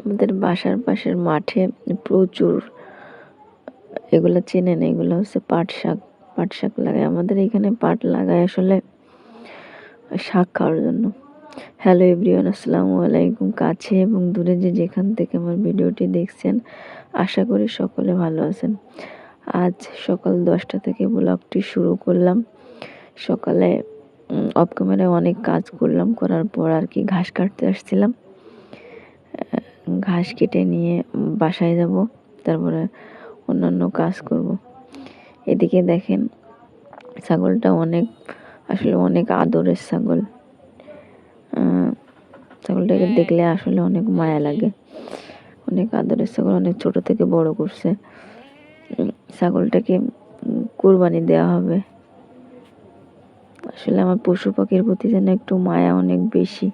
আমাদের বাসার পাশের মাঠে প্রচুর, এগুলো চেনেন, এগুলো হচ্ছে পাট শাক পাট শাক লাগায়। আমাদের এখানে পাট লাগায় আসলে শাক খাওয়ার জন্য। হ্যালো এভরিওয়ান আসসালামু আলাইকুম। কাছে এবং দূরে যে যেখান থেকে আমার ভিডিওটি দেখছেন, আশা করি সকলে ভালো আছেন। আজ সকাল দশটা থেকে ব্লগটি শুরু করলাম। সকালে অফ ক্যামেরায় অনেক কাজ করলাম, করার পর আর কি ঘাস কাটতে আসছিলাম। ঘাস কেটে নিয়ে বাসায় যাব, তারপরে অন্যান্য কাজ করব। এদিকে দেখেন, ছাগলটা অনেক, আসলে অনেক আদরের ছাগল। ছাগলটাকে দেখলে আসলে অনেক মায়া লাগে। অনেক আদরের ছাগল, অনেক ছোট থেকে বড় করছে। ছাগলটাকে কোরবানি দেওয়া হবে। আসলে আমার পশু পাখির প্রতি যেন একটু মায়া অনেক বেশি।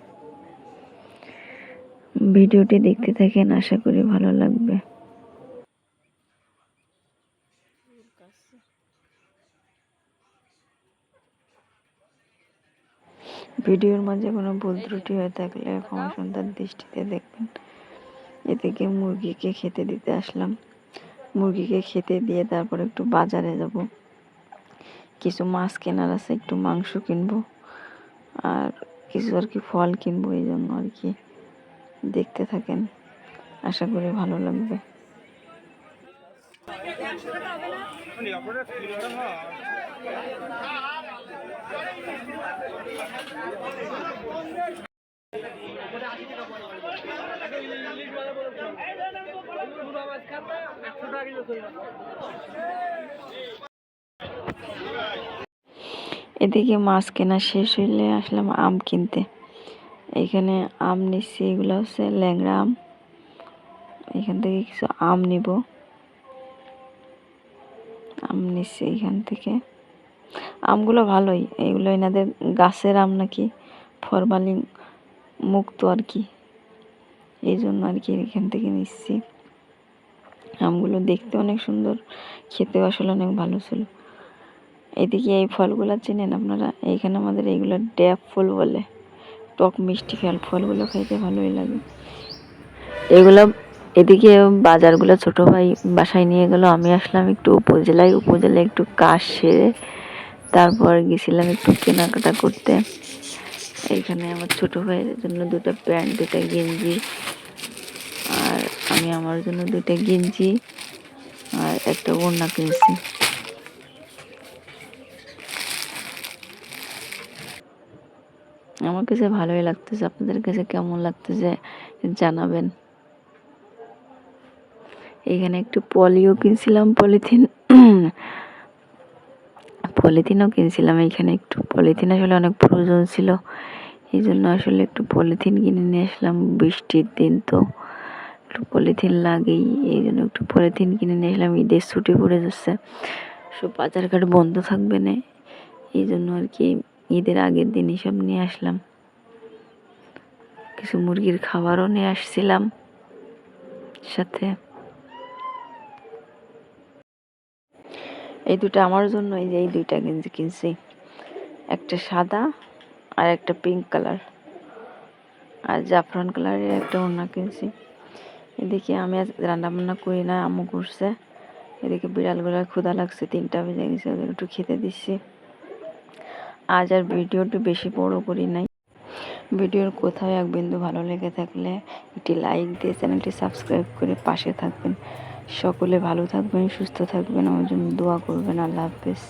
ভিডিওটি দেখতে থাকেন, আশা করি ভালো লাগবে। ভিডিওর মাঝে কোনো ভুল ত্রুটি হয়ে থাকলে ক্ষমা সুন্দর দৃষ্টিতে দেখবেন। এদিকে মুরগিকে খেতে দিতে আসলাম। মুরগিকে খেতে দিয়ে তারপর একটু বাজারে যাব। কিছু মাছ কেনার আছে, একটু মাংস কিনবো। আর কিছু আর কি ফল কিনবো, এই জন্য আর কি। দেখতে থাকেন। আশা করি ভালো লাগবে। এদিকে মাছ কেনা শেষ হইলে আসলাম আম কিনতে। এখানে আম নিচ্ছি, এগুলো হচ্ছে ল্যাংড়া আম। এখান থেকে কিছু আম নিব। আম নিচ্ছি এখান থেকে। আমগুলো ভালোই, এগুলো এনাদের গাছের আম নাকি, ফরমালিন মুক্ত আর কি। এই জন্য আর কি এখান থেকে নিচ্ছি। আমগুলো দেখতে অনেক সুন্দর, খেতেও আসলে অনেক ভালো ছিল। এদিকে এই ফলগুলো চেনেন আপনারা? এইখানে আমাদের এইগুলো ড্যাব ফুল বলে। টক, মিষ্টি ফল ফলগুলো খাইতে ভালোই লাগে। এগুলো এদিকে বাজারগুলো ছোট ভাই বাসায় নিয়ে গেল, আমি আসলাম একটু উপজেলায় উপজেলায় একটু কাজ সেরে তারপর গেছিলাম একটু কেনাকাটা করতে। এখানে আমার ছোট ভাইয়ের জন্য দুটো প্যান্ট, দুটো গেঞ্জি, আর আমি আমার জন্য দুটো গেঞ্জি আর একটা ওড়না কিনছি। আমার কাছে ভালোই লাগতেছে। আপনাদের কাছে কেমন লাগতেছে জানাবেন। এখানে একটু পলিও কিনছিলাম, পলিথিন। পলিথিনও কিনছিলাম এখানে একটু। পলিথিন আসলে অনেক প্রয়োজন ছিল। এই জন্য আসলে একটু পলিথিন কিনে নিয়ে আসলাম। বৃষ্টির দিন তো একটু পলিথিন লাগেই। এই জন্য একটু পলিথিন কিনে নিয়ে আসলাম। ঈদের ছুটি পড়ে যাচ্ছে। সব বাজারঘাট বন্ধ থাকবে না। এই জন্য আর কি ঈদের আগের দিন সব নিয়ে আসলাম। কিছু মুরগির খাবারও নিয়ে আসছিলাম। সাথে এই দুটো আমার জন্য, এই যে এই দুইটা গেঞ্জি কিনছি। একটা সাদা আর একটা পিঙ্ক কালার আর জাফরান কালারের একটা ওড়না কিনছি। এদিকে আমি আজ রান্না বান্না করি না, আম্মু করছে। এদিকে বিড়ালগুলো ক্ষুধা লাগছে, তিনটা বেজে গেছে, ওদের একটু খেতে দিচ্ছি। আজ আর ভিডিওটি বেশি বড় করি নাই। ভিডিওর কোথাও এক বিন্দু ভালো লেগে থাকলে একটি লাইক দিয়ে চ্যানেলটি সাবস্ক্রাইব করে পাশে থাকবেন। সকলে ভালো থাকবেন, সুস্থ থাকবেন। আমার জন্য দোয়া করবেন। আল্লাহ হাফেজ।